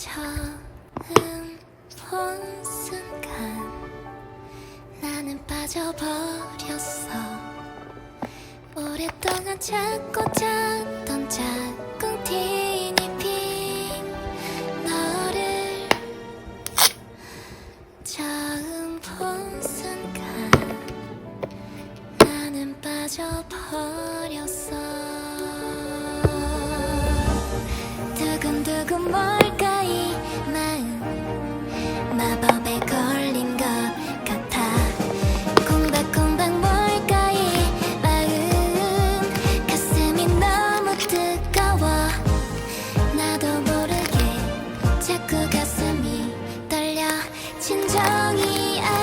처음 본 순간 나는 빠져버렸어. 오랫동안 찾고 찾던 작은 티니핑 너를 처음 본 순간 나는 빠져버렸어. 법에 걸린 것 같아. 콩닥콩닥 뭘까 이 마음. 가슴이 너무 뜨거워. 나도 모르게 자꾸 가슴이 떨려. 진정이 아